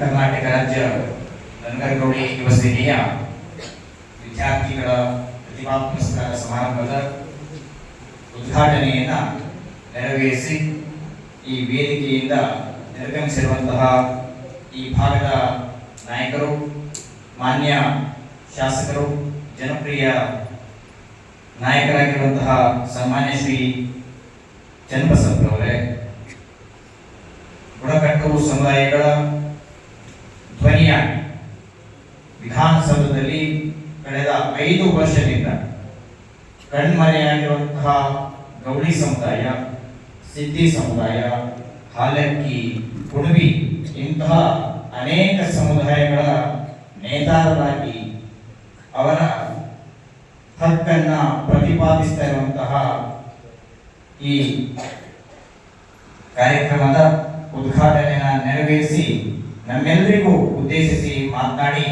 ಕರ್ನಾಟಕ ರಾಜ್ಯ ಧನಗರಗೌಡಿ ಯುವ ಸೇನೆಯ ವಿದ್ಯಾರ್ಥಿಗಳ ಪ್ರತಿಭಾ ಪುರಸ್ಕಾರ ಸಮಾರಂಭದ ಉದ್ಘಾಟನೆಯನ್ನು ನೆರವೇರಿಸಿ ಈ ವೇದಿಕೆಯಿಂದ ನಿರ್ಗಮಿಸಿರುವಂತಹ ಈ ಭಾಗದ ನಾಯಕರು, ಮಾನ್ಯ ಶಾಸಕರು, ಜನಪ್ರಿಯ ನಾಯಕರಾಗಿರುವಂತಹ ಸನ್ಮಾನ್ಯ ಶ್ರೀ ಚನ್ನಬಸಪ್ಪರವರೇ ಬುಡಕಟ್ಟು ಸಮುದಾಯಗಳ ಧ್ವನಿಯಾಗಿ ವಿಧಾನಸೌಧದಲ್ಲಿ ಕಳೆದ ಐದು ವರ್ಷದಿಂದ ಕಣ್ಮರೆಯಾಗಿರುವಂತಹ ಗೌಡಿ ಸಮುದಾಯ, ಸಿದ್ಧಿ ಸಮುದಾಯ, ಹಾಲಕ್ಕಿ ಕುಣಬಿ ಇಂತಹ ಅನೇಕ ಸಮುದಾಯಗಳ ನೇತಾರರಾಗಿ ಅವರ ಹಕ್ಕನ್ನು ಪ್ರತಿಪಾದಿಸ್ತಾ ಇರುವಂತಹ ಈ ಕಾರ್ಯಕ್ರಮದ ಉದ್ಘಾಟನೆಯನ್ನು ನೆರವೇರಿಸಿ ನಮ್ಮೆಲ್ಲರಿಗೂ ಉದ್ದೇಶಿಸಿ ಮಾತನಾಡಿ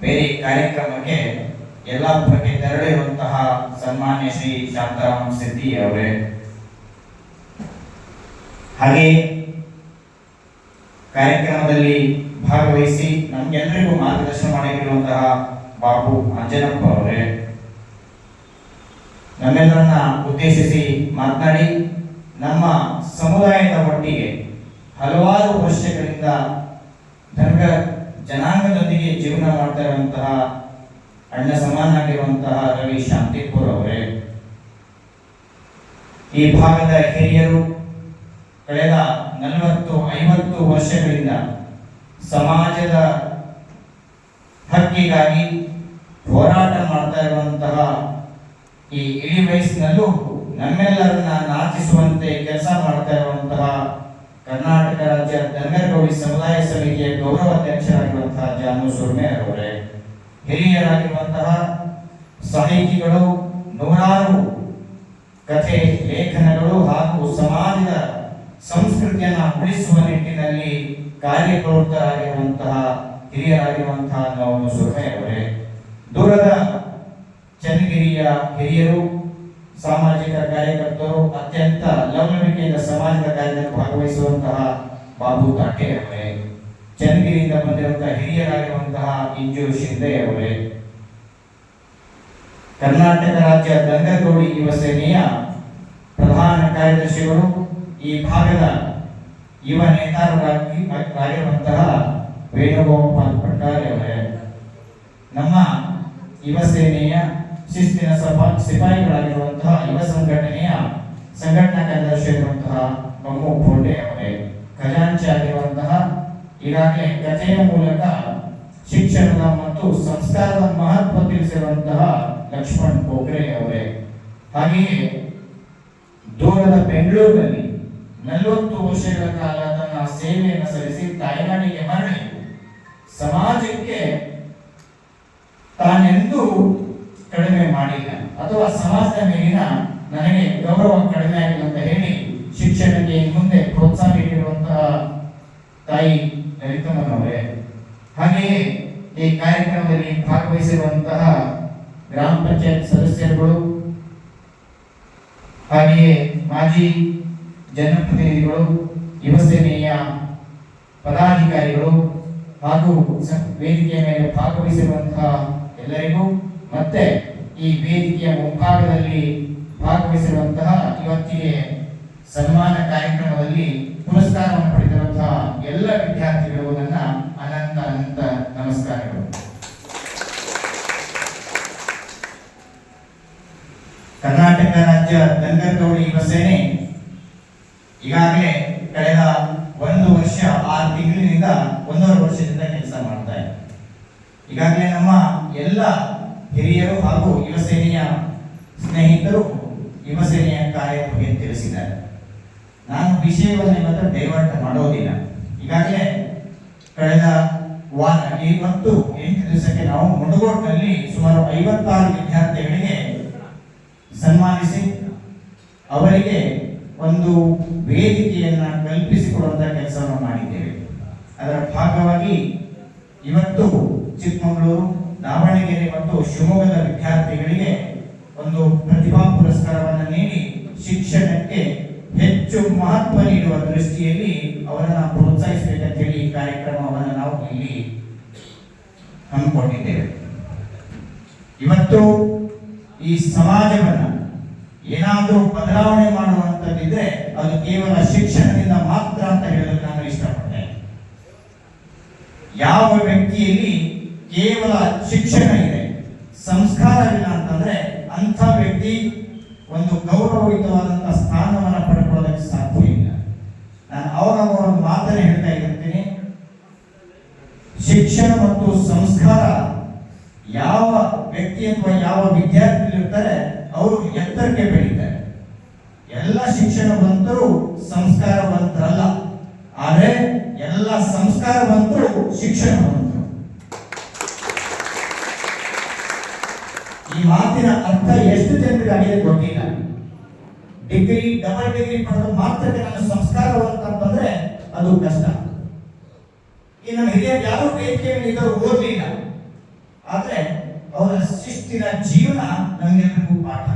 ಬೇರೆ ಕಾರ್ಯಕ್ರಮಕ್ಕೆ ಯಲ್ಲಾಪುರಕ್ಕೆ ತೆರಳಿರುವಂತಹ ಸನ್ಮಾನ್ಯ ಶ್ರೀ ಶಾಂತಾರಾಮ್ ಸಿದ್ದಿ ಅವರೇ. ಹಾಗೆ ಕಾರ್ಯಕ್ರಮದಲ್ಲಿ ಭಾಗವಹಿಸಿ ನಮ್ಗೆಲ್ಲರಿಗೂ ಮಾರ್ಗದರ್ಶನ ಮಾಡಿರುವಂತಹ ಬಾಬು ಅಂಜನಪ್ಪ ಅವರೇ. ನಮ್ಮೆಲ್ಲರನ್ನ ಉದ್ದೇಶಿಸಿ ಮಾತನಾಡಿ ನಮ್ಮ ಸಮುದಾಯದ ಒಟ್ಟಿಗೆ ಹಲವಾರು ವರ್ಷಗಳಿಂದ ಧರ್ಮ ಜನಾಂಗದೊಂದಿಗೆ ಜೀವನ ಮಾಡ್ತಾ ಇರುವಂತಹ ಅಣ್ಣ ಸಮಾನಾಗಿರುವಂತಹ ರವಿ ಶಾಂತಿಪುರ್ ಅವರೇ. ಈ ಭಾಗದ ಹಿರಿಯರು ಕಳೆದ ನಲವತ್ತು, ಐವತ್ತು ವರ್ಷಗಳಿಂದ ಸಮಾಜದ ಹಕ್ಕಿಗಾಗಿ ಹೋರಾಟ ಮಾಡ್ತಾ ಇರುವಂತಹ ಈ ಇಳಿ ವಯಸ್ಸಿನಲ್ಲೂ ನಮ್ಮೆಲ್ಲರನ್ನ ನಾಚಿಸುವಂತೆ ಕೆಲಸ ಮಾಡ್ತಾ ಇರುವಂತಹ ಕರ್ನಾಟಕ ರಾಜ್ಯ ಧನಗರಗೌಡಿ ಸಮುದಾಯ ಸಮಿತಿಯ ಗೌರವ ಅಧ್ಯಕ್ಷರಾಗಿರುವಂತಹ ಜಾನು ಸುರ್ಮೆ ಅವರೇ ಹಿರಿಯರಾಗಿರುವಂತಹ ಸಾಹಿತಿಗಳು, ನೂರಾರು ಕಥೆ ಲೇಖನಗಳು ಹಾಗೂ ಸಮಾಜದ ಸಂಸ್ಕೃತಿಯನ್ನು ಉಳಿಸುವ ನಿಟ್ಟಿನಲ್ಲಿ ಕಾರ್ಯಪ್ರವೃತ್ತರಾಗಿರುವಂತಹ ಹಿರಿಯರಾಗಿರುವಂತಹ ನಾವು ಸುರ್ಮೆ ಅವರೇ ದೂರದ ಚನ್ನಗಿರಿಯ ಹಿರಿಯರು ಸಾಮಾಜಿಕ ಕಾರ್ಯಕರ್ತರು ಅತ್ಯಂತ ಲವಲವಿಕೆಯಿಂದ ಸಮಾಜದ ಕಾರ್ಯದಲ್ಲಿ ಭಾಗವಹಿಸುವಂತಹ ಬಾಬು ತಾಟೆ ಅವರೇ. ಚನ್ನಗಿರಿಯಿಂದ ಬಂದಿರುವಂತಹ ಹಿರಿಯರಾಗಿರುವಂತಹ ಇಂಜು ಶಿಂದೆ ಕರ್ನಾಟಕ ರಾಜ್ಯ ದಂಗಗೌಡಿ ಯುವ ಸೇನೆಯ ಪ್ರಧಾನ ಕಾರ್ಯದರ್ಶಿಗಳು ಈ ಭಾಗದ ಯುವ ನೇತಾರರಾಗಿ ಆಗಿರುವಂತಹ ವೇಣುಗೋಪಾಲ್ ಪಟ್ಟಾರಿ ನಮ್ಮ ಯುವ ಸೇನೆಯ ಶಿಸ್ತಿನ ಸಿಪಾಯಿಗಳಾಗಿರುವಂತಹ ಯುವ ಸಂಘಟನೆಯ ಸಂಘಟನಾ ಕಾರ್ಯದರ್ಶಿಯಾಗಿರುವಂತಹ ಮಮ್ಮು ಕೋಟೆ ಅವರೇ. ಖಜಾಂಚಿ ಆಗಿರುವಂತಹ ಈಗಾಗಲೇ ಕಥೆಯ ಮೂಲಕ ಶಿಕ್ಷಣದ ಮತ್ತು ಸಂಸ್ಕಾರದ ಮಹತ್ವ ತಿಳಿಸಿರುವಂತಹ ಲಕ್ಷ್ಮಣ್ ಕೋಗ್ರೆ ಅವರೇ. ಹಾಗೆಯೇ ದೂರದ ಬೆಂಗಳೂರಿನಲ್ಲಿ ನಲವತ್ತು ವರ್ಷಗಳ ಕಾಲ ತನ್ನ ಸೇವೆಯನ್ನು ಸಲ್ಲಿಸಿ ತಾಯ್ನಾಡಿಗೆ ಮರಳಿ ಸಮಾಜಕ್ಕೆ ತಾನೆಂದೂ ಕಡಿಮೆ ಮಾಡಿಲ್ಲ. ಅಥವಾ ಸಮಾಜದ ಮೇಲಿನ ನನಗೆ ಗೌರವ ಕಡಿಮೆ ಆಗಿಲ್ಲ ಅಂತ ಹೇಳಿ ಶಿಕ್ಷಣಕ್ಕೆ ಮುಂದೆ ಪ್ರೋತ್ಸಾಹ ನೀಡಿರುವಂತಹ ತಾಯಿ ಲಲಿತಮ್ಮನವರೇ ಹಾಗೆಯೇ ಈ ಕಾರ್ಯಕ್ರಮದಲ್ಲಿ ಭಾಗವಹಿಸಿರುವಂತಹ ಗ್ರಾಮ ಪಂಚಾಯತ್ ಸದಸ್ಯರುಗಳು, ಹಾಗೆಯೇ ಮಾಜಿ ಜನಪ್ರತಿನಿಧಿಗಳು ಯುವಸೇನೆಯ ಪದಾಧಿಕಾರಿಗಳು ಹಾಗೂ ವೇದಿಕೆಯ ಮೇಲೆ ಭಾಗವಹಿಸಿರುವಂತಹ ಎಲ್ಲರಿಗೂ ಮತ್ತೆ ಈ ವೇದಿಕೆಯ ಮುಂಭಾಗದಲ್ಲಿ ಭಾಗವಹಿಸಿರುವಂತಹ ಇವತ್ತಿಗೆ ಸನ್ಮಾನ ಕಾರ್ಯಕ್ರಮದಲ್ಲಿ ಪುರಸ್ಕಾರವನ್ನು ಪಡೆದಿರುವಂತಹ ಎಲ್ಲ ವಿದ್ಯಾರ್ಥಿಗಳು ನನ್ನ ಅನಂತ ಅನಂತ ನಮಸ್ಕಾರಗಳು. ಕರ್ನಾಟಕ ರಾಜ್ಯ ದಂಗರಗೌಡಿ ಯುವ ಸೇನೆ ಈಗಾಗಲೇ ಕಳೆದ ಒಂದು ವರ್ಷ, ಆರು ತಿಂಗಳಿನಿಂದ ಒಂದೂವರೆ ವರ್ಷದಿಂದ ಕೆಲಸ ಮಾಡ್ತಾ ಇದೆ. ಈಗಾಗಲೇ ನಮ್ಮ ಎಲ್ಲ ಹಿರಿಯರು ಹಾಗೂ ಯುವ ಸೇನೆಯ ಸ್ನೇಹಿತರು ಯುವಸೇನೆಯ ಕಾರ್ಯ ಬಗ್ಗೆ ತಿಳಿಸಿದ್ದಾರೆ. ನಾನು ವಿಷಯವನ್ನು ಇವತ್ತು ಡೈವರ್ಟ್ ಮಾಡೋದಿಲ್ಲ. ಈಗಾಗಲೇ ಕಳೆದ ವಾರ ಇವತ್ತು ಎಂಟು ದಿವಸಕ್ಕೆ ನಾವು ಮುಡಗೋಟ್ನಲ್ಲಿ ಸುಮಾರು ಐವತ್ತಾರು ವಿದ್ಯಾರ್ಥಿಗಳಿಗೆ ಸನ್ಮಾನಿಸಿ ಅವರಿಗೆ ಒಂದು ವೇದಿಕೆಯನ್ನ ಕಲ್ಪಿಸಿಕೊಡುವಂತ ಕೆಲಸವನ್ನು ಮಾಡಿದ್ದೇವೆ. ಅದರ ಭಾಗವಾಗಿ ಇವತ್ತು ಚಿಕ್ಕಮಗಳೂರು ದಾವಣಗೆರೆ ಮತ್ತು ಶಿವಮೊಗ್ಗದ ವಿದ್ಯಾರ್ಥಿಗಳಿಗೆ ಒಂದು ಪ್ರತಿಭಾ ಪುರಸ್ಕಾರವನ್ನು ನೀಡಿ ಶಿಕ್ಷಣಕ್ಕೆ ಹೆಚ್ಚು ಮಹತ್ವ ನೀಡುವ ದೃಷ್ಟಿಯಲ್ಲಿ ಅವರನ್ನು ಪ್ರೋತ್ಸಾಹಿಸಬೇಕಂತ ಹೇಳಿ ಈ ಕಾರ್ಯಕ್ರಮವನ್ನು ನಾವು ಇಲ್ಲಿ ಹಮ್ಮಿಕೊಂಡಿದ್ದೇವೆ. ಇವತ್ತು ಈ ಸಮಾಜವನ್ನು ಏನಾದರೂ ಬದಲಾವಣೆ ಮಾಡುವಂತದ್ದಿದ್ರೆ ಅದು ಕೇವಲ ಶಿಕ್ಷಣದಿಂದ ಮಾತ್ರ ಅಂತ ಹೇಳಲು ನಾನು ಇಷ್ಟಪಡ್ತೇನೆ ಯಾವ ವ್ಯಕ್ತಿಯಲ್ಲಿ ಕೇವಲ ಶಿಕ್ಷಣ ಇದೆ. ಸಂಸ್ಕಾರವಿಲ್ಲ ಅಂತಂದ್ರೆ ಅಂಥ ವ್ಯಕ್ತಿ ಒಂದು ಗೌರವಯುತವಾದಂತಹ ಸ್ಥಾನವನ್ನು ಪಡ್ಕೊಳ್ಳೋದಕ್ಕೆ ಸಾಧ್ಯ ಇಲ್ಲ ನಾನು ಅವಾಗ ಒಂದು ಮಾತನ್ನು ಹೇಳ್ತಾ ಇರ್ತೀನಿ ಶಿಕ್ಷಣ ಮತ್ತು ಸಂಸ್ಕಾರ ಯಾವ ವ್ಯಕ್ತಿ ಅಥವಾ ಯಾವ ವಿದ್ಯಾರ್ಥಿಗಳು ಇರ್ತಾರೆ ಅವರು ಎತ್ತರಕ್ಕೆ ಬೆಳೀತಾರೆ ಎಲ್ಲ ಶಿಕ್ಷಣವಂತರು ಸಂಸ್ಕಾರವಂತರಲ್ಲ ಆದರೆ ಎಲ್ಲ ಸಂಸ್ಕಾರವಂತರು ಶಿಕ್ಷಣವಂತರು ಈ ಮಾತಿನ ಅರ್ಥ ಎಷ್ಟು ಜನರಿಗೆ ಆಗಿದೆ ಗೊತ್ತಿಲ್ಲ ಡಿಗ್ರಿ ಡಬಲ್ ಡಿಗ್ರಿ ಪಡೆದ ಮಾತ್ರಕ್ಕೆ ನಾನು ಸಂಸ್ಕಾರವಂತ ಅಂತಂದ್ರೆ ಅದು ಕಷ್ಟ ಈ ನಮ್ಮ ಹಿರಿಯರು ಯಾರು ವೇದಿಕೆಯಲ್ಲಿ ಇದ್ದರು ಓದಲಿಲ್ಲ ಆದ್ರೆ ಅವರ ಶಿಸ್ತಿನ ಜೀವನ ನಮಗೆಲ್ಲರಿಗೂ ಪಾಠ.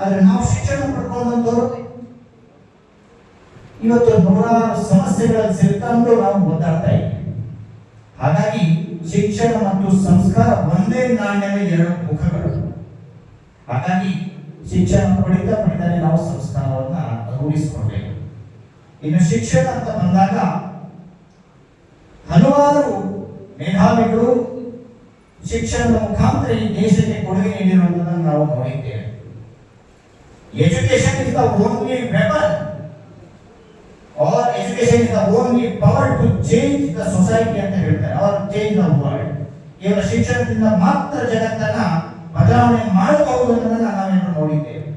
ಆದ್ರೆ ನಾವು ಶಿಕ್ಷಣ ಪಡ್ಕೊಂಡಂತವ್ರು ಇವತ್ತು ನೂರಾರು ಸಮಸ್ಯೆಗಳಲ್ಲಿ ಸಿಲ್ಕೊಂಡು ನಾವು ಒದ್ದಾಡ್ತಾ ಇದ್ದೀವಿ. ಹಾಗಾಗಿ ಶಿಕ್ಷಣ ಮತ್ತು ಸಂಸ್ಕಾರ ಒಂದೇ ನಾಣ್ಯದ ಎರಡು ಮುಖಗಳು. ಹಾಗಾಗಿ ಶಿಕ್ಷಣ ಪಡಿತಾ ಪಡಿತಾನೆ ನಾವು ಸಂಸ್ಕಾರವನ್ನ ರೂಢಿಸಿಕೊಳ್ಬೇಕು. ಇನ್ನು ಶಿಕ್ಷಣ ಅಂತ ಬಂದಾಗ ಹಲವಾರು ಮೇಧಾವಿಗಳು ಶಿಕ್ಷಣದ ಮುಖಾಂತರ ಈ ದೇಶಕ್ಕೆ ಕೊಡುಗೆ ನೀಡಿರುವುದನ್ನು ನಾವು ನೋಡಿದ್ದೇವೆ. Education is the only weapon or education is the only power to change the society ಅಂತ ಹೇಳ್ತಾರೆ. ಆರ್ ಚೇಂಜ್ ದ ವರ್ಲ್ಡ್ ಕೇವಲ ಶಿಕ್ಷಣದಿಂದ ಮಾತ್ರ ಜಗತ್ತನ್ನ ಬದಲಾವಣೆ ಮಾಡಬಹುದು ಅನ್ನೋದನ್ನ ನಾವೇನು ನೋಡಿದ್ದೇವೆ.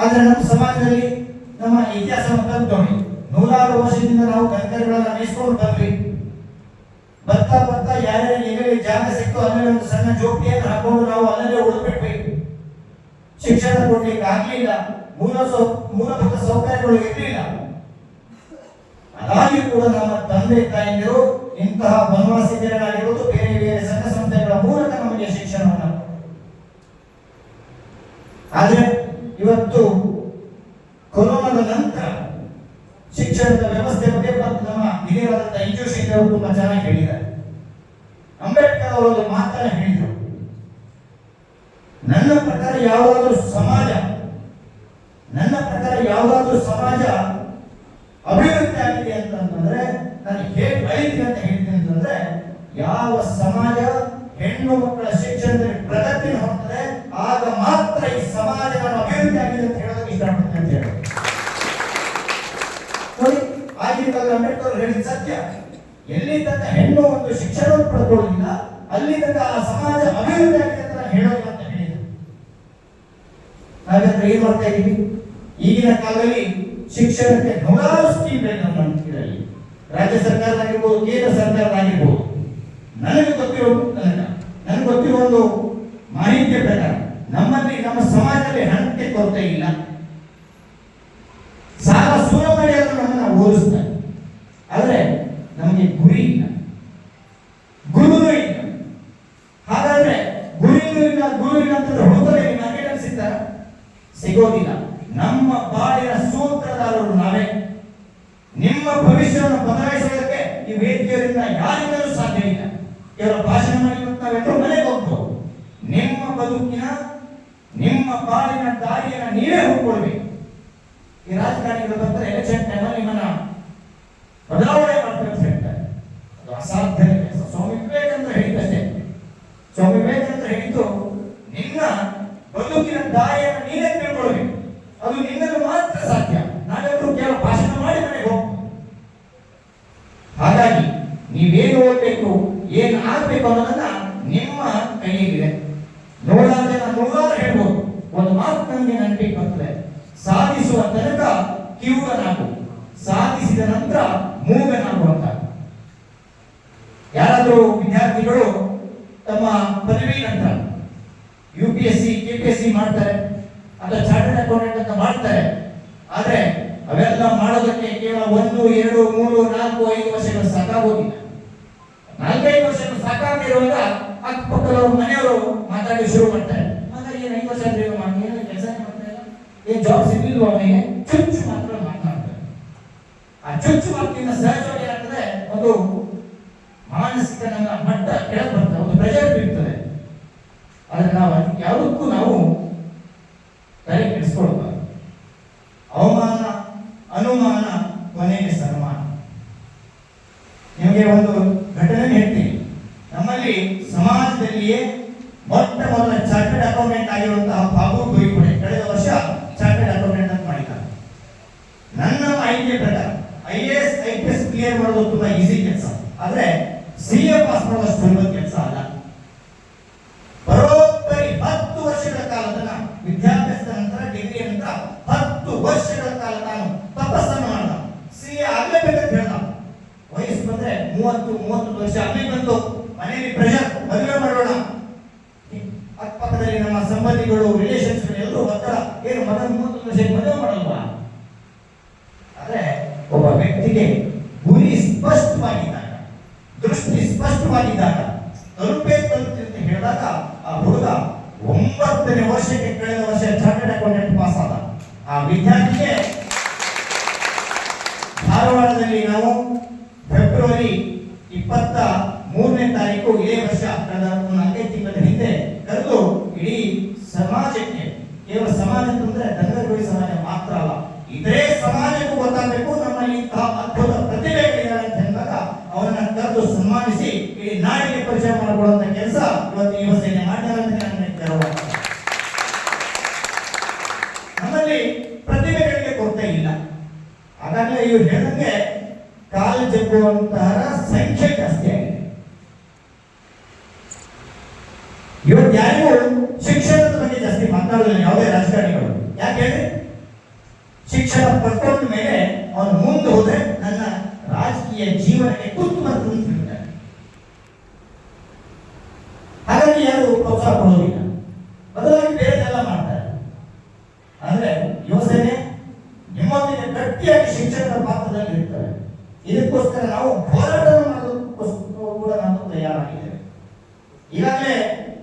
ಆದ್ರೆ ನಮ್ಮ ಸಮಾಜದಲ್ಲಿ ನಮ್ಮ ಇತಿಹಾಸವನ್ನು ನೋಡಿ ನೂರಾರು ವರ್ಷದಿಂದ ನಾವು ಗಂಗರುಗಳನ್ನ ಮೇಯಿಸ್ಕೊಂಡು ಬಂದ್ವಿ. ಬರ್ತಾ ಬರ್ತಾ ಯಾರ್ಯಾರು ಎಲ್ಲೆಲ್ಲಿ ಜಾಗ ಸಿಕ್ತು ಅಲ್ಲೇ ಒಂದು ಸಣ್ಣ ಜೋಪಿಯನ್ನು ಹಾಕೊಂಡು ನಾವು ಅಲ್ಲೇ ಉಳಿದ್ಬಿಟ್ವಿ ಶಿಕ್ಷಣ ಕೊಡ್ಲಿಕ್ಕೆ ಆಗ್ಲಿಲ್ಲ. ಮೂಲ ಸೌ, ಮೂಲಭೂತ ಸೌಕರ್ಯಗಳು ಇರಲಿಲ್ಲ. ಅದಾಗಿಯೂ ಕೂಡ ನಮ್ಮ ತಂದೆ ತಾಯಿಯರು ಇಂತಹ ವನವಾಸಿಗರಾಗಿರುವುದು ಬೇರೆ ಬೇರೆ ಸಂಘ ಸಂಸ್ಥೆಗಳ ಮೂಲಕ ನಮಗೆ ಶಿಕ್ಷಣವನ್ನು. ಆದ್ರೆ ಇವತ್ತು ಕೊರೋನಾದ ನಂತರ ಶಿಕ್ಷಣದ ವ್ಯವಸ್ಥೆ ಬಗ್ಗೆ ಮತ್ತು ನಮ್ಮ ಹಿರಿಯರಾದಂಥ ಇಂಜು ಶೇಖರ್ ಅವರು ತುಂಬಾ ಚೆನ್ನಾಗಿ ಹೇಳಿದ್ದಾರೆ. ಅಂಬೇಡ್ಕರ್ ಅವರು ಒಂದು ಮಾತನ್ನ ಹೇಳಿದರು ನನ್ನ ಪ್ರಕಾರ ಯಾವುದಾದ್ರೂ ಸಮಾಜ ನನ್ನ ಪ್ರಕಾರ ಯಾವುದಾದ್ರೂ ಸಮಾಜ ಅಭಿವೃದ್ಧಿ ಆಗಿದೆ ಅಂತಂದ್ರೆ ನಾನು ಹೇಗೆ ಬೆಳೀತೀನಿ ಅಂತ ಹೇಳ್ತೀನಿ ಅಂತಂದ್ರೆ ಯಾವ ಸಮಾಜ ಹೆಣ್ಣು ಮಕ್ಕಳ ಶಿಕ್ಷಣದಲ್ಲಿ ಪ್ರಗತಿ ಹೊಂದಿದೆ ಆಗ ಮಾತ್ರ ಈ ಸಮಾಜವನ್ನು ಅಭಿವೃದ್ಧಿ ಆಗಿದೆ ಅಂತ ಹೇಳೋದಕ್ಕೆ ಇಷ್ಟಪಡ್ತೀನಿ ಅಂತ ಹೇಳಿ ನೋಡಿ ಆಗಿನ ಕಾಲದಲ್ಲಿ ಅಂಬೇಡ್ಕರ್ ಅವರು ಹೇಳಿದ ಸತ್ಯ ಎಲ್ಲಿ ತನಕ ಹೆಣ್ಣು ಒಂದು ಶಿಕ್ಷಣವನ್ನು ಪಡ್ಕೊಳ್ಳಿಲ್ಲ ಅಲ್ಲಿ ತನಕ ಆ ಸಮಾಜ ಅಭಿವೃದ್ಧಿ ಆಗಿದೆ ಅಂತ ನಾನು ಹೇಳೋದು ಅಂತ ಹೇಳಿದ್ರು ಹಾಗಾದ್ರೆ ಏನ್ ಮಾಡ್ತಾ ಇದೀವಿ ಈಗಿನ ಕಾಲದಲ್ಲಿ ಶಿಕ್ಷಣಕ್ಕೆ ನೂರಾರು ಸ್ಕೀಮ್ ನಮ್ಮ ಇದರಲ್ಲಿ ರಾಜ್ಯ ಸರ್ಕಾರದಾಗಿರ್ಬೋದು ಕೇಂದ್ರ ಸರ್ಕಾರದಾಗಿರ್ಬೋದು ನನಗೆ ಗೊತ್ತಿರೋ ತನಕ ನನಗೆ ಗೊತ್ತಿರೋ ಒಂದು ಮಾಹಿತಿಯ ಪ್ರಕಾರ, ನಮ್ಮಲ್ಲಿ, ನಮ್ಮ ಸಮಾಜದಲ್ಲಿ ಹಣಕ್ಕೆ ಕೊರತೆ ಇಲ್ಲ ಸಾಲ ಸೂಲ ಮಾಡಿ ಅದನ್ನು ನಮ್ಮನ್ನ ಓದಿಸ್ತಾರೆ ಆದ್ರೆ ನಮಗೆ ಗುರಿ ಇಲ್ಲ ಗುರುನೂ ಇಲ್ಲ ಹಾಗಾದ್ರೆ ಗುರಿನೂ ಇಲ್ಲ ಗುರು ಇಲ್ಲ ಅಂತಂದ್ರೆ ಹುಡುಗರಿಗೆ ಮಾರ್ಕೆಟ್ ಸಿಗ್ತಾರ ಸಿಗೋದಿಲ್ಲ ನಮ್ಮ ಬಾಳಿನ ಸೂತ್ರಧಾರರು ನಾವೇ ನಿಮ್ಮ ಭವಿಷ್ಯವನ್ನು ಬದಲಾಯಿಸುವುದಕ್ಕೆ ಈ ವೇದಿಕೆಯರಿಂದ ಯಾರಿಂದಲೂ ಸಾಧ್ಯ ಇಲ್ಲ ಕೇವಲ ಭಾಷಣ ಮಾಡಿ ಮತ್ತು ನಾವೆಲ್ಲರೂ ಮನೆಗೆ ಹೋಗ್ಬೋದು ನಿಮ್ಮ ಬದುಕಿನ ನಿಮ್ಮ ಪಾಲಿನ ದಾರಿಯನ್ನು ನೀವೇ ಹೋಗ್ಕೊಳ್ಬೇಕು ಈ ರಾಜಕಾರಣಿಗಳು ಬರ್ತಾರೆ ಎಲೆಕ್ಷನ್ ಟೈಮಲ್ಲಿ ನಿಮ್ಮನ್ನ ಬದಲಾವಣೆ ಯಾರಾದರೂ ವಿದ್ಯಾರ್ಥಿಗಳು ತಮ್ಮ ಪದವಿ ನಂತರ U P S C K P S C ಮಾಡ್ತಾರೆ, ಅಥವಾ ಚಾರ್ಟರ್ಡ್ ಅಕೌಂಟೆಂಟ್ ಅಂತ ಮಾಡ್ತಾರೆ, ಆದರೆ ಅವೆಲ್ಲ ಮಾಡೋದಕ್ಕೆ ಕೇವಲ ಒಂದು, ಎರಡು, ಮೂರು, ನಾಲ್ಕು, ಐದು ವರ್ಷಗಳು ಸಾಕಾಗೋದಿಲ್ಲ. ನಾಲ್ಕೈದು ವರ್ಷಗಳು ಸಾಕಾಗಿರುವಾಗ ಅಕ್ಕಪಕ್ಕದವರು ಮನೆಯವರು ಮಾತಾಡಿ ಶುರು ಮಾಡ್ತಾರೆ. ಹಾಗಾಗಿ ಏನು ಐದು ವರ್ಷ ಅಂದ್ರೆ ಮಾಡಿ ಏನು ಕೆಲಸ ಮಾಡ್ತಾರೆ ಏನು ಜಾಬ್ ಸಿಗಲಿಲ್ಲ ಅವನಿಗೆ? ಚುಚ್ಚು ಮಾತ್ರ ಮಾತನಾಡ್ತಾರೆ ಆ ಚುಚ್ಚು ಮಾತಿನ ಸಹಜವಾಗಿ ಆಗ್ತದೆ ಒಂದು ಮಾನಸಿಕ ನಮ್ಮ ಮಟ್ಟ ಕೆಳಗೆ ಬರ್ತದೆ ಒಂದು ಪ್ರೆಷರ್ ಬೀಳ್ತದೆ. ಆದರೆ ನಾವು ಯಾವುದಕ್ಕೂ ನಾವು ತಲೆ ಕೆಡಿಸ್ಕೊಳ್ಬಾರ್ದು. ಅವಮಾನ, ಅನುಮಾನ ಕೊನೆಗೆ ಸನ್ಮಾನ. ನಿಮಗೆ ಒಂದು ಘಟನೆ ಹೇಳ್ತೀನಿ. ನಮ್ಮಲ್ಲಿ ಸಮಾಜದಲ್ಲಿಯೇ ಮೊಟ್ಟ ಮೊದಲ ಚಾರ್ಟೆಡ್ ಅಕೌಂಟೆಂಟ್ ಆಗಿರುವಂತಹ ಬಾಬು ಗೋಯಿಪಡೆ ಕಳೆದ ವರ್ಷ ಚಾರ್ಟೆಡ್ ಅಕೌಂಟೆಂಟ್ ಅಂತ ಮಾಡಿದ್ದಾರೆ. ನನ್ನ ಮಾಹಿತಿಯ ಪ್ರಕಾರ I A S I P S clear ಮಾಡೋದು ತುಂಬಾ ಈಸಿ ಕೆಲಸ. ಆದರೆ ಸಿಎ ಪಾಸ್ ಮಾಡುವಷ್ಟು ಇರುವ ಕೆಲಸ ಅಲ್ಲ. ಬರೋಬ್ಬರಿ ಹತ್ತು ವರ್ಷಗಳ ಕಾಲ ವಿದ್ಯಾಭ್ಯಾಸದ ನಂತರ ಡಿಗ್ರಿ ನಂತರ ಹತ್ತು ವರ್ಷಗಳ ಕಾಲ ನಾನು ತಪಸ್ಸನ್ನು ಮಾಡಿದ. ಸಿಎ ಎ ಆಗ್ಲೇಬೇಕಂತ ಹೇಳ್ದ. ವಯಸ್ಸು ಬಂದ್ರೆ ಮೂವತ್ತು, ಮೂವತ್ತೊಂದು ವರ್ಷ ಅಲ್ಲಿ ಬಂತು. ಮನೆಯಲ್ಲಿ ಪ್ರೆಷರ್ ಮದುವೆ ಮಾಡೋಣ. ಅಕ್ಕಪಕ್ಕದಲ್ಲಿ ನಮ್ಮ ಸಂಬಂಧಿಗಳು ರಿಲೇಷನ್ಸ್ ಎಲ್ಲರೂ ಒತ್ತಡ. ಏನು ಮದ ಮೂವತ್ತೊಂದು ವರ್ಷ ಮದುವೆ ಮಾಡಲ್ವಾ? ಆದ್ರೆ ಒಬ್ಬ ವ್ಯಕ್ತಿಗೆ Bidhan Cô.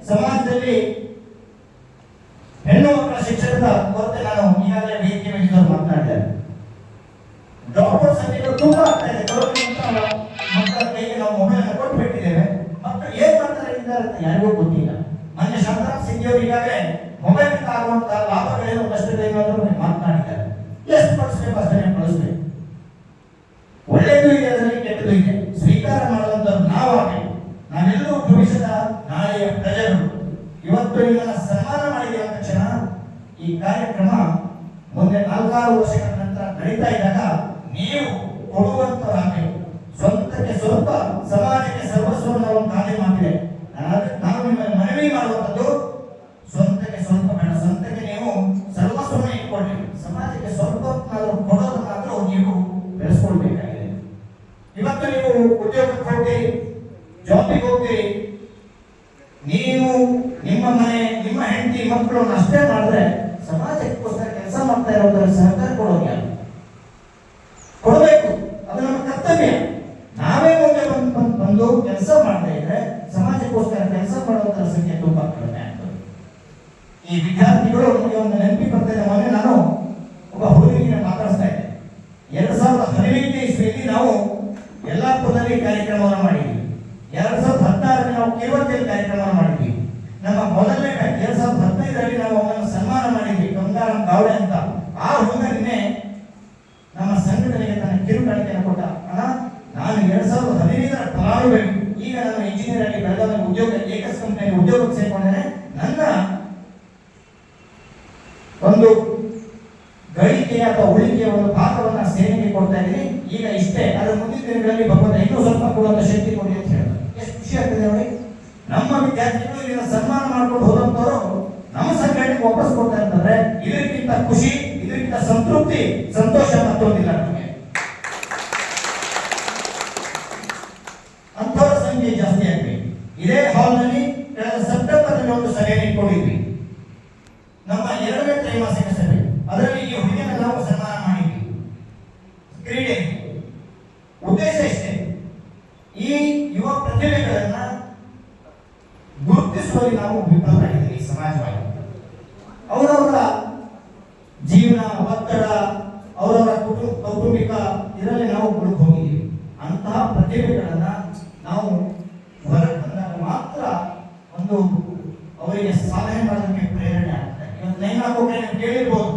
ಸಮಾಜದಲ್ಲಿ ಹೆಣ್ಣು ಮಕ್ಕಳ ಶಿಕ್ಷಣದ ನೀವು ಕೊಡುವಂತರಾಗಬೇಕು ಸ್ವಂತಕ್ಕೆ ಸ್ವಲ್ಪ ಸಮಾಜಕ್ಕೆ ಸರ್ವಸ್ವವನ್ನು ಖಾಲಿ ಮಾಡಿದೆ ನಾನು ನಿಮ್ಮನ್ನು ಮನವಿ ಮಾಡುವಂಥದ್ದು ಇದರಿಂದ ಖುಷಿ ಇದರಿಂದ ಸಂತೃಪ್ತಿ ನಾವು ಹೊರಗೆ ಬಂದಾಗ ಮಾತ್ರ ಒಂದು ಅವರಿಗೆ ಸಲಹೆ ಮಾಡೋದಕ್ಕೆ ಪ್ರೇರಣೆ ಆಗ್ತದೆ. ಇವತ್ತು ನೈನಾ ಕೋಕ್ರೆ ಕೇಳಿರ್ಬೋದು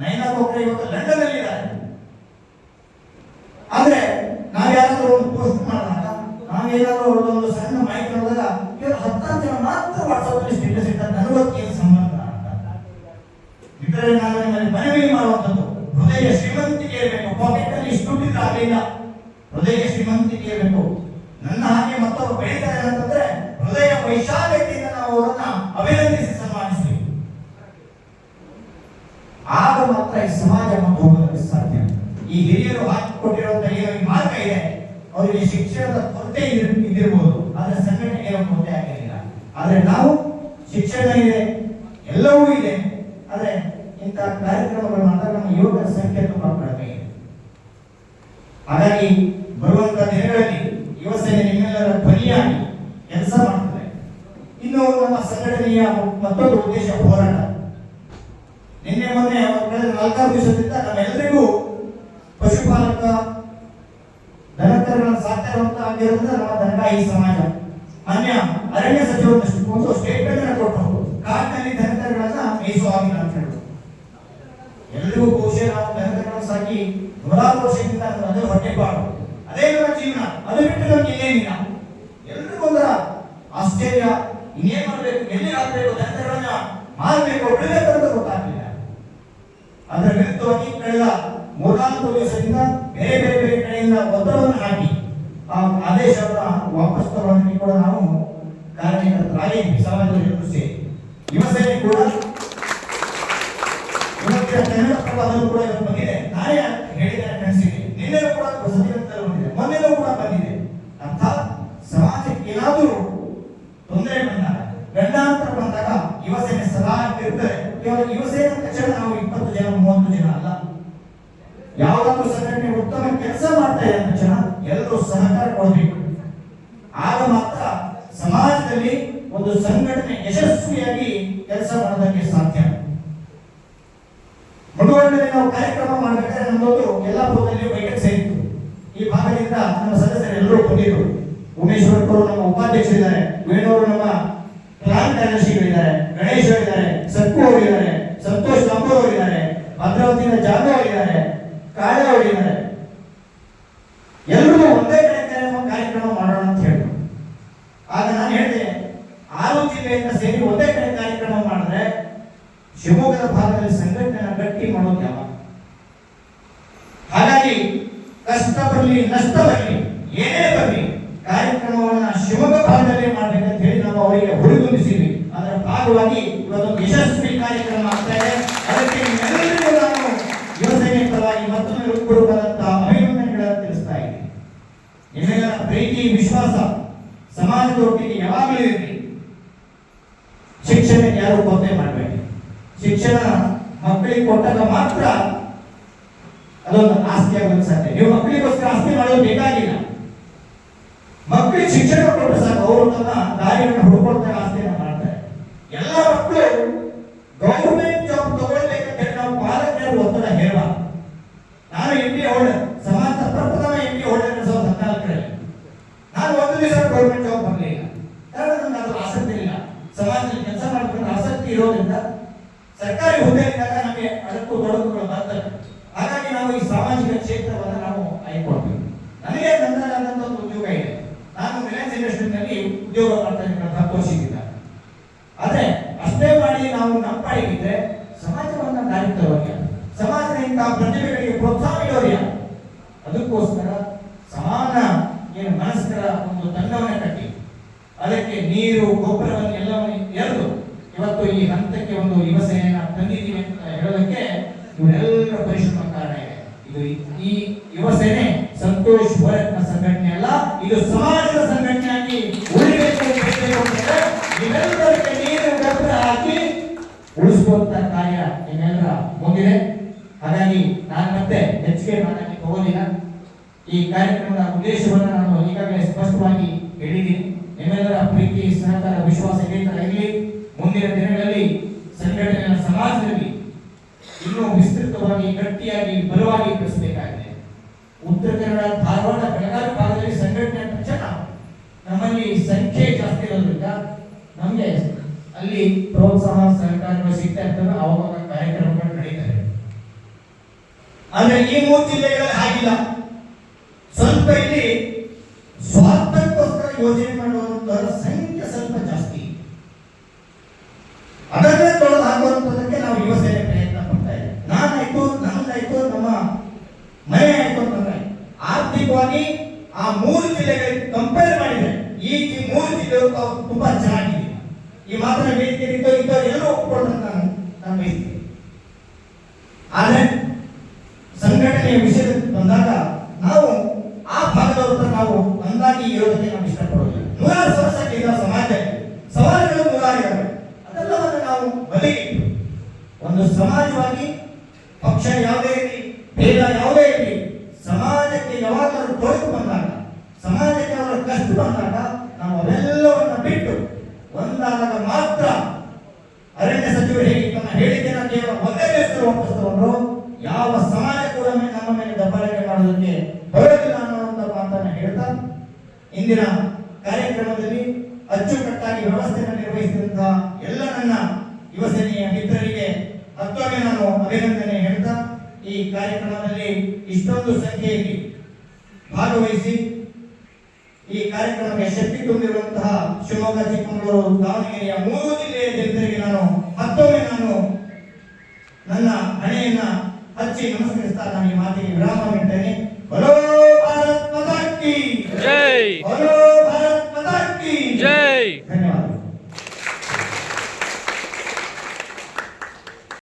ನೈನಾ ಕೋಕ್ರೆ ಇವತ್ತು ಲಂಡನ್ ಅಲ್ಲಿ ಇದ್ದಾರೆ ಆದ್ರೆ ನಾವ್ ಯಾರಾದ್ರೂ ಒಂದು ಪೋಸ್ಟ್ ಮಾಡಿದಾಗ ನಾವೇನಾದ್ರೂ ಒಂದು ಸಣ್ಣ ಮಾಹಿತಿ ನೋಡಿದಾಗ ಇವರು ಹತ್ತಾರು ಜನ ಮಾತ್ರ ವಾಟ್ಸಪ್ ಅಲ್ಲಿ ಸ್ಟೇಟಸ್ ಇಟ್ಟಾರೆ ನನಗೊತ್ತು ಏನು ಸಂಬಂಧ ಅಂತ ಇತರೆ ನಾನು ನಿಮ್ಮಲ್ಲಿ ಮನವಿ ಮಾಡುವಂಥದ್ದು ಹೃದಯ ಶ್ರೀಮಂತಿಕೆ ಇರಬೇಕು ಪಾಕೆಟ್ ಅಲ್ಲಿ ಇಷ್ಟು ದುಡ್ಡಿದ್ರೆ ಆಗಲಿಲ್ಲ ಹೃದಯ ಶ್ರೀಮಂತಿಕೆ ಇರಬೇಕು ನನ್ನ ಹಾಗೆ ಮತ್ತೊಬ್ಬರು ಬೆಳೀತಾರೆ ಅಂತಂದ್ರೆ ಹೃದಯ ವೈಶಾಲ್ಯತೆಯಿಂದ ನಾವು ಅವರನ್ನ ಅಭಿನಂದಿಸಿ ಸನ್ಮಾನಿಸ್ತೀವಿ ಆಗ ಮಾತ್ರ ಈ ಸಮಾಜ ಮುಂದೆ ಹೋಗೋದಕ್ಕೆ ಸಾಧ್ಯ ಈ ಹಿರಿಯರು ಹಾಕಿಕೊಟ್ಟಿರುವಂತ ಏನೋ ಮಾರ್ಗ ಇದೆ. ಅವರಿಗೆ ಶಿಕ್ಷಣದ ಕೊರತೆ ಇದ್ದಿರಬಹುದು ಅದರ ಆದ್ರೆ ಸಂಘಟನೆಗೆ ಏನೋ ಕೊರತೆ ಆಗಿರಲಿಲ್ಲ ಆದ್ರೆ ನಾವು ಶಿಕ್ಷಣ ಇದೆ. ಎಲ್ಲವೂ ಇದೆ. ಆದ್ರೆ ಇಂತಹ ಕಾರ್ಯಕ್ರಮಗಳು ಮಾಡಿದಾಗ ನಮ್ಮ ಯುವಕರ ಸಂಖ್ಯೆ ತುಂಬಾ ಕಡಿಮೆ ಇದೆ. ಹಾಗಾಗಿ ಬರುವಂತಹ ದಿನಗಳಲ್ಲಿ ಯುವ ಸೇನೆ ನಿಮ್ಮೆಲ್ಲರ ಧ್ವನಿಯಾಗಿ ಕೆಲಸ ಮಾಡ್ತದೆ. ಇನ್ನು ನಮ್ಮ ಸಂಘಟನೆಯ ಮತ್ತೊಂದು ಉದ್ದೇಶ ಹೋರಾಟ. ನಿನ್ನೆ ಮೊನ್ನೆ ನಾಲ್ಕಾರು ದಿವಸದಿಂದ ನಮ್ಮೆಲ್ಲರಿಗೂ ಪಶುಪಾಲಕ ದನಕರುಗಳನ್ನು ಇರುವಂತ ಆಗಿರೋದ್ರಿಂದ ನಮ್ಮ ಈ ಸಮಾಜ. ಅನ್ಯ ಅರಣ್ಯ ಸಚಿವರು ಒಂದು ಸ್ಟೇಟ್ಮೆಂಟ್ ಕೊಟ್ಟರು. ಕಾಡಿನಲ್ಲಿ ದನಕರುಗಳನ್ನ ಮೇಯಿಸುವ ಆಗಿಲ್ಲ ಅಂತ ಹೇಳಿದ್ರು ಎಲ್ಲರಿಗೂ ಬಹುಶಃ ನಾವು ದನಕರುಗಳನ್ನು ಸಾಕಿ ನೂರಾರು ವರ್ಷದಿಂದ ಅದೇ ಹೊಟ್ಟೆಪಾಡು ಅದೇ ನಮ್ಮ ಜೀವನ. ಅದು ಬಿಟ್ಟು ನಮ್ಗೆ ಇನ್ನೇನಿಲ್ಲ ಎಲ್ರಿಗೂ ಒಂದರ ಆಶ್ಚರ್ಯ. ಇನ್ನೇನ್ ಮಾಡ್ಬೇಕು? ಎಲ್ಲಿ ಹಾಕ್ಬೇಕು? ದನಕರುಗಳನ್ನ ಮಾರಬೇಕು ಬಿಡಬೇಕು ಅಂತ ಗೊತ್ತಾಗ್ಲಿಲ್ಲ ಅದರ ವಿರುದ್ಧವಾಗಿ ಕಳೆದ ಮೂರ್ನಾಲ್ಕು ದಿವಸದಿಂದ ಬೇರೆ ಬೇರೆ ಬೇರೆ ಕಡೆಯಿಂದ ಒತ್ತಡವನ್ನು ಹಾಕಿ ಆ ಆದೇಶವನ್ನ ವಾಪಸ್ ತಗೊಳ್ಳೋದಕ್ಕೆ ಕೂಡ ನಾವು ಕಾರ್ಯಕರ್ತರಾಗಿದ್ವಿ ಸಮಾಜದ ಎಲ್ಲರೂ ಸೇರಿ ಯುವಸೇನೆ ಕೂಡ ಇವತ್ತಿನ ಕನ್ನಡ ಪ್ರಭಾವದಲ್ಲೂ ಕೂಡ ಇವತ್ತು ಬಂದಿದೆ ನಾನೇ ಹೇಳಿದ್ದೇನೆ ಕಳಿಸಿದೆ ನಿನ್ನೆನೂ ಕೂಡ ಹೊಸದಿನಂತಲೂ ಬಂದಿದೆ ಮೊನ್ನೆನೂ ಕೂಡ ಬಂದಿದೆ ಅರ್ಥಾತ್ ಸಮಾಜಕ್ಕೆ ಏನಾದರೂ ತೊಂದರೆ ಬಂದಾಗ ಗಂಡಾಂತರ ಬಂದಾಗ ಯುವಸೇನೆ ಸದಾ ಇರ್ತದೆ. ಕೇವಲ ಯುವಸೇನೆ ತಕ್ಷಣ ನಾವು ಇಪ್ಪತ್ತು ಜನ, ಮೂವತ್ತು ಜನ ಅಲ್ಲ. ಯಾವುದಾದ್ರೂ ಸಂಘಟನೆ ಉತ್ತಮ ಕೆಲಸ ಮಾಡ್ತಾ ಇದೆ ತಕ್ಷಣ ಎಲ್ಲರೂ ಸಹಕಾರ ಕೊಡಬೇಕು. ಆಗ ಮಾತ್ರ ಸಮಾಜದಲ್ಲಿ ಒಂದು ಸಂಘಟನೆ ಯಶಸ್ವಿಯಾಗಿ ಕೆಲಸ ಮಾಡೋದಕ್ಕೆ ಸಾಧ್ಯ. ಮುಂದುವರೆದಲ್ಲಿ ನಾವು ಕಾರ್ಯಕ್ರಮ ಮಾಡಬೇಕಾದ್ರೆ ನಮ್ಮದು ಯಲ್ಲಾಪುರದಲ್ಲಿ ಬೈಠಕ್ ಸೇರಿತ್ತು ಈ ಭಾಗದಿಂದ ನಮ್ಮ ಸದಸ್ಯರು ಎಲ್ಲರೂ ಬಂದಿದ್ರು ಉಮೇಶ್ವರ್ ಅವರು ನಮ್ಮ ಉಪಾಧ್ಯಕ್ಷರಿದ್ದಾರೆ ವೇಣುವರು ನಮ್ಮ ಪ್ಲಾನ್ ಕಾರ್ಯದರ್ಶಿಗಳಿದ್ದಾರೆ ಗಣೇಶ್ ಅವರಿದ್ದಾರೆ ಸಕ್ಕು ಅವರಿದ್ದಾರೆ ಸಂತೋಷ್ ಲಂಬೋ ಅವರಿದ್ದಾರೆ ಭದ್ರಾವತಿಯಿಂದ ಜಾನು ಅವರಿದ್ದಾರೆ ಕಾಳೆ ಅವರಿದ್ದಾರೆ ಎಲ್ಲರೂ ಒಂದೇ ಕಡೆ ಕಾರ್ಯಕ್ರಮ ಕಾರ್ಯಕ್ರಮ ಮಾಡೋಣ ಅಂತ ಹೇಳಿದ್ರು ಆಗ ನಾನು ಹೇಳಿದೆ ಆರು ಜಿಲ್ಲೆಯಿಂದ ಸೇರಿ ಒಂದೇ ಕಡೆ ಕಾರ್ಯಕ್ರಮ ಮಾಡಿದ್ರೆ ಶಿವಮೊಗ್ಗದ ಭಾಗದಲ್ಲಿ ಸಂಘಟನೆ ಗಟ್ಟಿ ಮಾಡೋದು ಯಾವಾಗ ಹಾಗಾಗಿ ಕಷ್ಟ ಬರಲಿ ನಷ್ಟ ಬರಲಿ ಏನೇ ಬರಲಿ ಕಾರ್ಯಕ್ರಮವನ್ನ ಶಿವಮೊಗ್ಗ ಭಾಗದಲ್ಲಿ ಮಾಡ್ಬೇಕಂತ ಹೇಳಿ ನಾವು ಅವರಿಗೆ ಹುರಿದುಂಬಿಸಿದ್ವಿ ಅದರ ಭಾಗವಾಗಿ ಇವತ್ತೊಂದು ಯಶಸ್ವಿ ಕಾರ್ಯಕ್ರಮ ಆಗ್ತಾ ಇದೆ ಅದಕ್ಕೆ ನಿಮ್ಮೆಲ್ಲರಿಗೂ ನಾನು ಯುವಸೇನೆ ಪರವಾಗಿ ಮತ್ತೊಮ್ಮೆ ಹೃತ್ಪೂರ್ವಕವಾದಂತಹ ಅಭಿನಂದನೆಗಳನ್ನು ತಿಳಿಸ್ತಾ ಇದ್ದೀನಿ ನಿಮ್ಮೆಲ್ಲರ ಪ್ರೀತಿ ವಿಶ್ವಾಸ ಸಮಾಜದ ಒಟ್ಟಿಗೆ ಯಾವಾಗಲೂ ಇರಲಿ ಶಿಕ್ಷಣಕ್ಕೆ ಯಾರು ಕೊರತೆ ಮಾಡಬೇಡಿ ಶಿಕ್ಷಣ ಮಕ್ಕಳಿಗೆ ಕೊಟ್ಟಾಗ ಮಾತ್ರ ಅದೊಂದು ಆಸ್ತಿ ಆಗೋದು ನೀವು ಮಕ್ಕಳಿಗೋಸ್ಕರ ಆಸ್ತಿ ಮಾಡೋದು ಬೇಕಾಗಿಲ್ಲ. ಮಕ್ಕಳಿಗೆ ಶಿಕ್ಷಣ ಕೊಟ್ಟರೆ ಸಾಕು. ಅವರು ತನ್ನ ದಾರಿಯನ್ನು ಹುಡುಕೊಳ್ತಾರೆ ಆಸ್ತಿಯನ್ನು ಮಾಡ್ತಾರೆ. ಎಲ್ಲ ಮಕ್ಕಳು ಗೌರ್ಮೆಂಟ್ ಜಾಬ್ ತಗೊಳ್ಬೇಕಂತ ಹೇಳಿ ನಾವು ಪಾಲಕರು ಒತ್ತಡ ಹೇಳುವ ನಾನು ಎಂ ಪಿ ಹೋಲ್ಡರ್ ಸಮಾಜದ ಪ್ರಪ್ರಥಮ ಎಂ ಪಿ ಹೋಲ್ಡರ್ ಎರಡ್ ಸಾವಿರದ ಹದಿನಾಲ್ಕರಲ್ಲಿ ನಾನು ಒಂದು ದಿವಸ ಗೌರ್ಮೆಂಟ್ ಜಾಬ್ ಬರಲಿಲ್ಲ ಕಾರಣ ನನಗೆ ಅದ್ರ ಆಸಕ್ತಿ ಇಲ್ಲ ಸಮಾಜದಲ್ಲಿ ಕೆಲಸ ಮಾಡಬೇಕು ಆಸಕ್ತಿ ಇರೋದ್ರಿಂದ ಸರ್ಕಾರಿ ಹುದ್ದೆ ಇದ್ದಾಗ ನಮಗೆ ಅಡಕು ತೊಡಕುಗಳು ಬರ್ತವೆ ಹಾಗಾಗಿ ನಾವು ಈ ಸಾಮಾಜಿಕ ಕ್ಷೇತ್ರವನ್ನು ನಾವು ಆಯ್ಕೊಳ್ಬೇಕು ನನಗೆ ನನ್ನದಾದಂಥ ಒಂದು ಉದ್ಯೋಗ ಇದೆ ನಾನು ರಿಲಯನ್ಸ್ ಇಂಡಸ್ಟ್ರಿನಲ್ಲಿ ಉದ್ಯೋಗ ಮಾಡ್ತಾ ಇದ್ದೀನಿ ಹತ್ತು ವರ್ಷದಿಂದ ಆದ್ರೆ ಅಷ್ಟೇ ಮಾಡಿ ನಾವು ನಮ್ಮ ಪಾಡಿಗಿದ್ರೆ ದಾರಿ ಸಮಾಜದ ಪ್ರತಿಭೆಗಳಿಗೆ ಪ್ರೋತ್ಸಾಹ ಯಾರು? ಅದಕ್ಕೋಸ್ಕರ ಸಮಾನ ಏನು ಮನಸ್ಕರ ಒಂದು ತಂಡವನ್ನ ಕಟ್ಟಿ. ಅದಕ್ಕೆ ನೀರು, ಗೊಬ್ಬರವನ್ನು ಎಲ್ಲವನ್ನು ಎರಡು ಇವತ್ತು ಈ ಹಂತಕ್ಕೆ ಒಂದು ಯುವ ತಂದಿದ್ದೀವಿ ಅಂತ ಹೇಳೋದಕ್ಕೆ ಇವರೆಲ್ಲರ ಪರಿಶ್ರಮ ಕಾರಣ ಇದೆ. ಇದು ಈ ಯುವ ಸೇನೆ ಸಂತೋಷ್ ಹೊರತ್ನ ಸಂಘಟನೆ ಅಲ್ಲ, ಇದು ಸಮಾಜದ ಸಂಘಟನೆಯಾಗಿ ಉಳಿಬೇಕು ನೀವೆಲ್ಲರಿಗೆ ನೀರು, ಗೊಬ್ಬರ ಹಾಕಿ ಉಳಿಸುವಂತ ಕಾರ್ಯ ನಿಮ್ಮೆಲ್ಲರ ಮುಂದಿದೆ ಹಾಗಾಗಿ ನಾನು ಮತ್ತೆ ಹೆಚ್ಚಿಗೆ ಮಾತಾಡಲಿಕ್ಕೆ ಹೋಗೋದಿಲ್ಲ ಈ ಕಾರ್ಯಕ್ರಮದ ಉದ್ದೇಶವನ್ನು ನಾನು ಈಗಾಗಲೇ ಸ್ಪಷ್ಟವಾಗಿ ಹೇಳಿದ್ದೀನಿ ನಿಮ್ಮೆಲ್ಲರ ಪ್ರೀತಿ, ಸಹಕಾರ, ವಿಶ್ವಾಸ, ಕೇಂದ್ರ ಮುಂದಿನ ದಿನಗಳಲ್ಲಿ ಸಂಘಟನೆಯ ಸಮಾಜದಲ್ಲಿ ಇನ್ನೂ ವಿಸ್ತೃತವಾಗಿ, ಗಟ್ಟಿಯಾಗಿ, ಬಲವಾಗಿ ಕಳಿಸಬೇಕಾಗಿದೆ ಉತ್ತರ ಕನ್ನಡ, ಧಾರವಾಡ, ಬೆಳಗಾವಿ ಭಾಗದಲ್ಲಿ ಸಂಘಟನೆ ನಮ್ಮಲ್ಲಿ ಸಂಖ್ಯೆ ಜಾಸ್ತಿ ಇರೋದ್ರಿಂದ ನಮಗೆ ಅಲ್ಲಿ ಪ್ರೋತ್ಸಾಹ ಸಹಕಾರಗಳು ಸಿಗ್ತಾ ಇರ್ತವೆ ಅವಾಗ ಕಾರ್ಯಕ್ರಮಗಳು ನಡೀತಾರೆ ಆದರೆ ಈ ಮೂರು ಜಿಲ್ಲೆಗಳಲ್ಲಿ ಹಾಗಿಲ್ಲ ಸ್ವಲ್ಪ ಇಲ್ಲಿ ಸ್ವಾರ್ಥಕ್ಕೋಸ್ಕರ ಯೋಜನೆ ಮಾಡುವಂತಹ ಸಂಖ್ಯೆ ಸ್ವಲ್ಪ ಜಾಸ್ತಿ ಅದನ್ನೇ ತೊಳೆದು ಹಾಕುವಂಥದ್ದಕ್ಕೆ ನಾವು ಯುವ ಸೇನೆ ಪ್ರಯತ್ನ ಪಡ್ತಾ ಇದ್ದೇವೆ ನಾನಾಯ್ತು ನಮ್ದಾಯ್ತು ನಮ್ಮ ಮನೆ ಆಯ್ತು ಅಂತಂದ್ರೆ ಆರ್ಥಿಕವಾಗಿ ಆ ಮೂರು ಜಿಲ್ಲೆಗಳಿಗೆ ಕಂಪೇರ್ ಮಾಡಿದ್ರೆ ಈ ಮೂರು ಜಿಲ್ಲೆಗಳು ತುಂಬಾ ಚೆನ್ನಾಗಿದೆ ಈ ಮಾತ್ರ ವೇದಿಕೆ ಇದ್ದೋ ಇದ್ದೋ ಎಲ್ಲರೂ ನಾನು ನಾನು ಬಯಸ್ತೀನಿ ಆದ್ರೆ ಸಂಘಟನೆಯ ವಿಷಯಕ್ಕೆ ಬಂದಾಗ ನಾವು ಆ ಭಾಗದವ್ರ ಹತ್ರ ನಾವು ಒಂದಾಗಿ ಇರೋದಕ್ಕೆ ನಾವು ಇಷ್ಟಪಡೋದಿಲ್ಲ ನೂರಾರು ಸಮಸ್ಯೆಗಳಿಲ್ಲ ಸಮಾಜದಲ್ಲಿ ಸವಾಲುಗಳು ನೂರಾರು ಇದ್ದಾವೆ ಅದೆಲ್ಲವನ್ನು ನಾವು ಬದಿಗಿಟ್ಟು ಒಂದು ಸಮಾಜವಾಗಿ ಪಕ್ಷ ಯಾವುದೇ ಇರಲಿ ಭೇದ ಯಾವುದೇ ಇರಲಿ ಸಮಾಜಕ್ಕೆ ಯಾವಾಗಲೂ ತೊಡಕು ಬಂದಾಗ ಸಮಾಜಕ್ಕೆ ಅವರ ಕಷ್ಟ ಬಂದಾಗ ನಾವು ಅವೆಲ್ಲವನ್ನ ಬಿಟ್ಟು ಒಂದಾದಾಗ ಮಾತ್ರ ಅರಣ್ಯ ಸಚಿವರು ಹೇಗೆ ತಮ್ಮ ಹೇಳಿಕೆನ ಕೇವಲ ಒಂದೇ ದಿವಸದಲ್ಲಿ ವಾಪಸ್ ತಗೊಂಡ್ರು ಯಾವ ಸಮಾಜ ಕೂಡ ಮೇ- ನಮ್ಮ ಮೇಲೆ ದಬ್ಬಾಳಿಕೆ ಮಾಡೋದಕ್ಕೆ ಬರೋದಿಲ್ಲ ಅನ್ನುವಂಥ ಮಾತನ್ನು ಹೇಳ್ತಾ ಇಂದಿನ ಕಾರ್ಯಕ್ರಮದಲ್ಲಿ ಅಚ್ಚುಕಟ್ಟಾಗಿ ವ್ಯವಸ್ಥೆಯನ್ನು ನಿರ್ವಹಿಸಿದಂತಹ ಎಲ್ಲ ನನ್ನ ಯುವಸೇನೆಯ ಮಿತ್ರರಿಗೆ ಮತ್ತೊಮ್ಮೆ ನಾನು ಅಭಿನಂದನೆ ಹೇಳ್ತಾ ಈ ಕಾರ್ಯಕ್ರಮದಲ್ಲಿ ಇಷ್ಟೊಂದು ಸಂಖ್ಯೆಯಲ್ಲಿ ಭಾಗವಹಿಸಿ ಈ ಕಾರ್ಯಕ್ರಮಕ್ಕೆ ಶಕ್ತಿ ತುಂಬಿರುವಂತಹ ಶಿವಮೊಗ್ಗ, ಚಿಕ್ಕಮಗಳೂರು, ದಾವಣಗೆರೆಯ ಮೂರು ಜಿಲ್ಲೆಯ ಜನರಿಗೆ ನಾನು ಮತ್ತೊಮ್ಮೆ ನಾನು ನನ್ನ ಹಣೆಯನ್ನ अच्छी नमस्कार ब्राह्मण बलो पारा